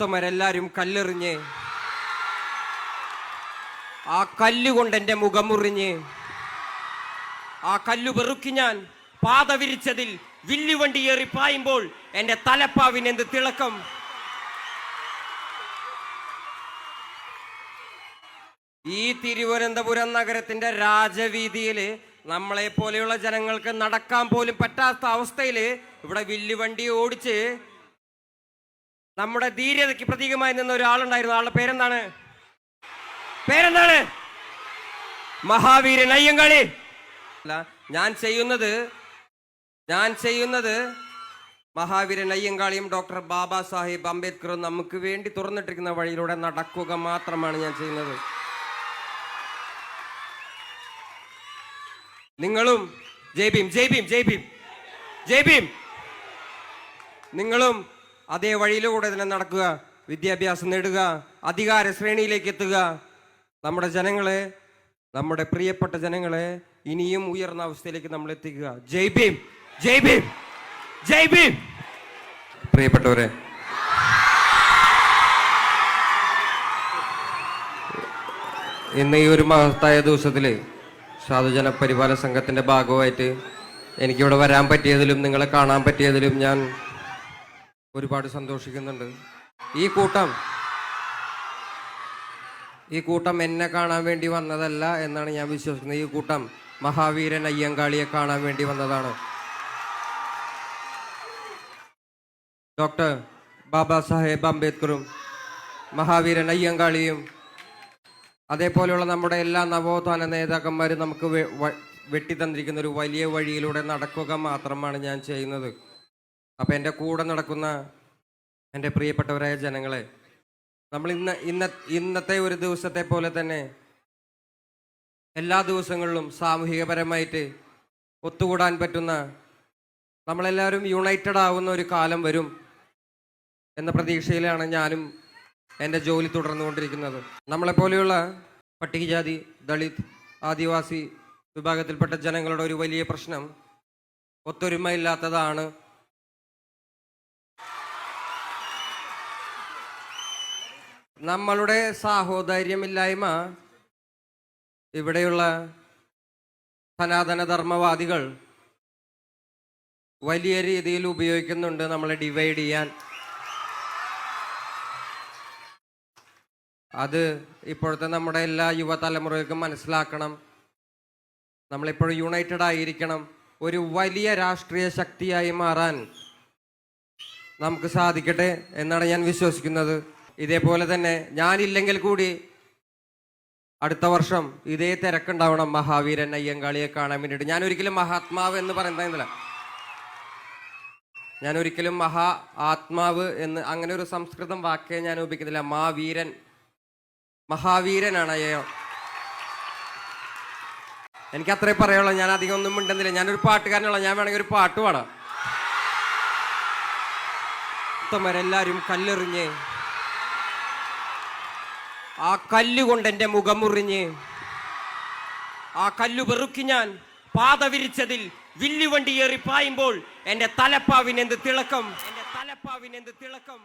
ഉത്തമരെല്ലാരും കല്ലെറിഞ്ഞ് ആ കല്ലുകൊണ്ട് എന്റെ മുഖം മുറിഞ്ഞ് ആ കല്ലു വെറുക്കി ഞാൻ പാത വിരിച്ചതിൽ വില്ലുവണ്ടി ഏറി പായുമ്പോൾ എന്റെ തലപ്പാവിന് എന്ത് തിളക്കം? ഈ തിരുവനന്തപുരം നഗരത്തിന്റെ രാജവീതിയിൽ നമ്മളെ പോലെയുള്ള ജനങ്ങൾക്ക് നടക്കാൻ പോലും പറ്റാത്ത അവസ്ഥയിൽ ഇവിടെ വില്ലുവണ്ടി ഓടിച്ച് നമ്മുടെ ധീരതയ്ക്ക് പ്രതീകമായി നിന്ന ഒരാളുണ്ടായിരുന്നു. ആളുടെ പേരെന്താണ്? പേരെന്താണ്? മഹാവീരൻ. അയ്യങ്കളി അല്ല ഞാൻ ചെയ്യുന്നത് ഞാൻ ചെയ്യുന്നത് മഹാവീരൻ അയ്യങ്കാളിയും ഡോക്ടർ ബാബാ സാഹിബ് അംബേദ്കറും നമുക്ക് വേണ്ടി തുറന്നിട്ടിരിക്കുന്ന വഴിയിലൂടെ നടക്കുക മാത്രമാണ് ഞാൻ ചെയ്യുന്നത്. നിങ്ങളും ജയ് ഭീം ജയ് ഭീം ജയ് ഭീം ജയ് ഭീം. നിങ്ങളും അതേ വഴിയിലൂടെ തന്നെ നടക്കുക വിദ്യാഭ്യാസം നേടുക അധികാര ശ്രേണിയിലേക്ക് എത്തുക. നമ്മുടെ ജനങ്ങളെ നമ്മുടെ പ്രിയപ്പെട്ട ജനങ്ങളെ ഇനിയും ഉയർന്ന അവസ്ഥയിലേക്ക് നമ്മൾ എത്തിക്കുക. ജയ് ഭീം ജയ് ഭീം ജയ് ഭീം. പ്രിയപ്പെട്ടവരെ ഇന്ന് ഈ ഒരു മഹത്തായ ദിവസത്തിൽ സാധുജന പരിപാലന സംഘത്തിന്റെ ഭാഗമായിട്ട് എനിക്കിവിടെ വരാൻ പറ്റിയതിലും നിങ്ങളെ കാണാൻ പറ്റിയതിലും ഞാൻ ഒരുപാട് സന്തോഷിക്കുന്നുണ്ട്. ഈ കൂട്ടം ഈ കൂട്ടം എന്നെ കാണാൻ വേണ്ടി വന്നതല്ല എന്നാണ് ഞാൻ വിശ്വസിക്കുന്നത്. ഈ കൂട്ടം മഹാവീരൻ അയ്യങ്കാളിയെ കാണാൻ വേണ്ടി വന്നതാണ്. ഡോക്ടർ ബാബാ സാഹേബ് അംബേദ്കറും മഹാവീരൻ അയ്യങ്കാളിയും അതേപോലെയുള്ള നമ്മുടെ എല്ലാ നവോത്ഥാന നേതാക്കന്മാരും നമുക്ക് വെട്ടിത്തന്നിരിക്കുന്ന ഒരു വലിയ വഴിയിലൂടെ നടക്കുക മാത്രമാണ് ഞാൻ ചെയ്യുന്നത്. അപ്പം എന്റെ കൂടെ നടക്കുന്ന എന്റെ പ്രിയപ്പെട്ടവരായ ജനങ്ങളെ നമ്മൾ ഇന്ന് ഇന്ന ഇന്നത്തെ ഒരു ദിവസത്തെ പോലെ തന്നെ എല്ലാ ദിവസങ്ങളിലും സാമൂഹികപരമായിട്ട് ഒത്തുകൂടാൻ പറ്റുന്ന നമ്മളെല്ലാവരും യുണൈറ്റഡ് ആവുന്ന ഒരു കാലം വരും എന്ന പ്രതീക്ഷയിലാണ് ഞാനും എന്റെ ജോലി തുടർന്നുകൊണ്ടിരിക്കുന്നത്. നമ്മളെപ്പോലെയുള്ള പട്ടികജാതി ദളിത് ആദിവാസി വിഭാഗത്തിൽപ്പെട്ട ജനങ്ങളുടെ ഒരു വലിയ പ്രശ്നം ഒത്തൊരുമയില്ലാത്തതാണ് നമ്മളുടെ സാഹോദര്യമില്ലായ്മ ഇവിടെയുള്ള സനാതനധർമ്മവാദികൾ വലിയ രീതിയിൽ ഉപയോഗിക്കുന്നുണ്ട് നമ്മളെ ഡിവൈഡ് ചെയ്യാൻ. അത് ഇപ്പോഴത്തെ നമ്മുടെ എല്ലാ യുവതലമുറകൾക്കും മനസ്സിലാക്കണം. നമ്മളിപ്പോഴും യുണൈറ്റഡ് ആയിരിക്കണം. ഒരു വലിയ രാഷ്ട്രീയ ശക്തിയായി മാറാൻ നമുക്ക് സാധിക്കട്ടെ എന്നാണ് ഞാൻ വിശ്വസിക്കുന്നത്. ഇതേപോലെ തന്നെ ഞാനില്ലെങ്കിൽ കൂടി അടുത്ത വർഷം ഇതേ തിരക്കുണ്ടാവണം മഹാവീരൻ അയ്യങ്കാളിയെ കാണാൻ വേണ്ടിയിട്ട്. ഞാൻ ഒരിക്കലും മഹാത്മാവ് എന്ന് പറയുന്നില്ല ഞാൻ ഒരിക്കലും മഹാ ആത്മാവ് എന്ന് അങ്ങനെ ഒരു സംസ്കൃതം വാക്കേ ഞാൻ ഉപയോഗിക്കുന്നില്ല മാവീരൻ മഹാവീരനാണ് അയ്യോ. എനിക്ക് അത്രേ പറയുള്ളൂ ഞാൻ അധികം ഒന്നും മിണ്ടുന്നില്ല. ഞാനൊരു പാട്ടുകാരനുള്ള ഞാൻ വേണമെങ്കിൽ ഒരു പാട്ട് പാടാം. എല്ലാരും കല്ലെറിഞ്ഞ് ആ കല്ലുകൊണ്ട് എന്റെ മുഖം മുറിഞ്ഞ്. ആ കല്ലു വെറുക്കി ഞാൻ പാത വിരിച്ചതിൽ വില്ലുവണ്ടി ഏറി പായുമ്പോൾ എന്റെ തലപ്പാവിനെന്ത് തിളക്കം? എന്റെ തലപ്പാവിനെന്ത് തിളക്കം?